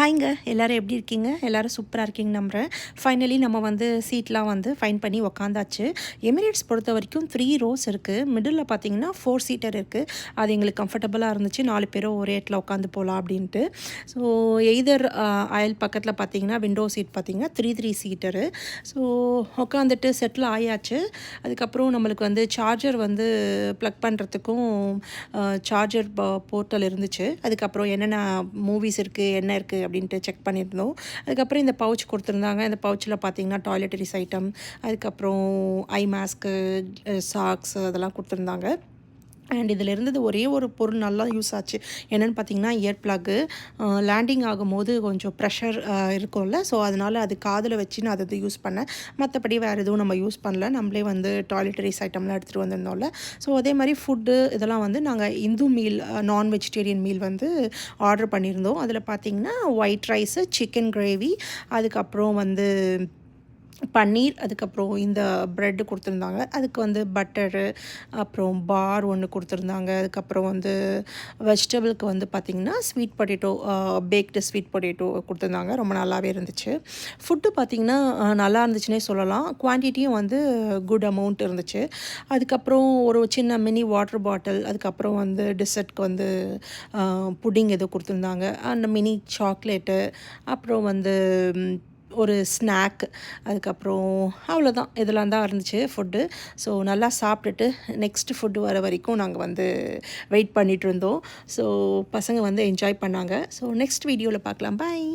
ஹாய்ங்க. எல்லோரும் எப்படி இருக்கீங்க? எல்லோரும் சூப்பராக இருக்கீங்க நம்புகிறேன் ஃபைனலி நம்ம வந்து சீட்லாம் வந்து ஃபைன் பண்ணி உக்காந்தாச்சு. எமிரேட்ஸ் பொறுத்த வரைக்கும் த்ரீ ரோஸ் இருக்குது மிடில் பார்த்தீங்கன்னா ஃபோர் சீட்டர் இருக்குது அது எங்களுக்கு கம்ஃபர்டபுளாக இருந்துச்சு. நாலு பேரும் ஒரே இடத்துல உட்காந்து போகலாம் அப்படின்ட்டு. ஸோ எய்தர் அயல் பக்கத்தில் பார்த்தீங்கன்னா விண்டோ சீட் பார்த்தீங்கன்னா த்ரீ த்ரீ சீட்டரு ஸோ உட்காந்துட்டு செட்டில் ஆயாச்சு. அதுக்கப்புறம் நம்மளுக்கு வந்து சார்ஜர் வந்து ப்ளக் பண்ணுறதுக்கும் சார்ஜர் போர்ட்டல் இருந்துச்சு. அதுக்கப்புறம் என்னென்ன மூவிஸ் இருக்குது என்ன இருக்குது அப்படின்ட்டு செக் பண்ணியிருந்தோம். அதுக்கப்புறம் இந்த பவுச் கொடுத்துருந்தாங்க. இந்த பவுச்சில் பார்த்தீங்கன்னா டாய்லெட்டரிஸ் ஐட்டம் அதுக்கப்புறம் ஐ மாஸ்க்கு சாக்ஸ் அதெல்லாம் கொடுத்துருந்தாங்க. அண்ட் இதில் இருந்தது ஒரே ஒரு பொருள் நல்லா யூஸ் ஆச்சு. என்னென்னு பார்த்தீங்கன்னா இயர் ப்ளக்கு லேண்டிங் ஆகும்போது கொஞ்சம் ப்ரெஷர் இருக்கும்ல. ஸோ அதனால் அது காதில் வச்சு நான் அதை யூஸ் பண்ணேன். மற்றபடி வேறு எதுவும் நம்ம யூஸ் பண்ணல. நம்மளே வந்து டாய்லெட்டரிஸ் ஐட்டம்லாம் எடுத்துகிட்டு வந்திருந்தோம்ல. ஸோ அதே மாதிரி ஃபுட்டு இதெல்லாம் வந்து நாங்கள் இந்து மீல் நான் வெஜிடேரியன் மீல் வந்து ஆர்டர் பண்ணியிருந்தோம். அதில் பார்த்திங்கன்னா ஒயிட் ரைஸு சிக்கன் கிரேவி அதுக்கப்புறம் வந்து பன்னீர் அதுக்கப்புறம் இந்த ப்ரெட்டு கொடுத்துருந்தாங்க. அதுக்கு வந்து பட்டரு அப்புறம் பார் ஒன்று கொடுத்துருந்தாங்க. அதுக்கப்புறம் வந்து வெஜிடபிளுக்கு வந்து பார்த்திங்கன்னா sweet potato baked sweet potato கொடுத்துருந்தாங்க. ரொம்ப நல்லாவே இருந்துச்சு. ஃபுட்டு பார்த்திங்கன்னா நல்லா இருந்துச்சுன்னே சொல்லலாம். குவான்டிட்டியும் வந்து குட் அமௌண்ட் இருந்துச்சு. அதுக்கப்புறம் ஒரு சின்ன மினி வாட்டர் பாட்டில் அதுக்கப்புறம் வந்து டிசர்ட்க்கு வந்து புட்டிங் எதோ கொடுத்துருந்தாங்க. அந்த மினி சாக்லேட்டு அப்புறம் வந்து ஒரு ஸ்நாக் அதுக்கப்புறம் அவ்வளோதான் இதெல்லாம் தான் இருந்துச்சு ஃபுட்டு ஸோ நல்லா சாப்பிட்டுட்டு நெக்ஸ்ட்டு ஃபுட்டு வர வரைக்கும் நாங்கள் வந்து வெயிட் பண்ணிகிட்டு இருந்தோம். ஸோ பசங்க வந்து என்ஜாய் பண்ணாங்க. ஸோ நெக்ஸ்ட் வீடியோவில் பார்க்கலாம். பாய்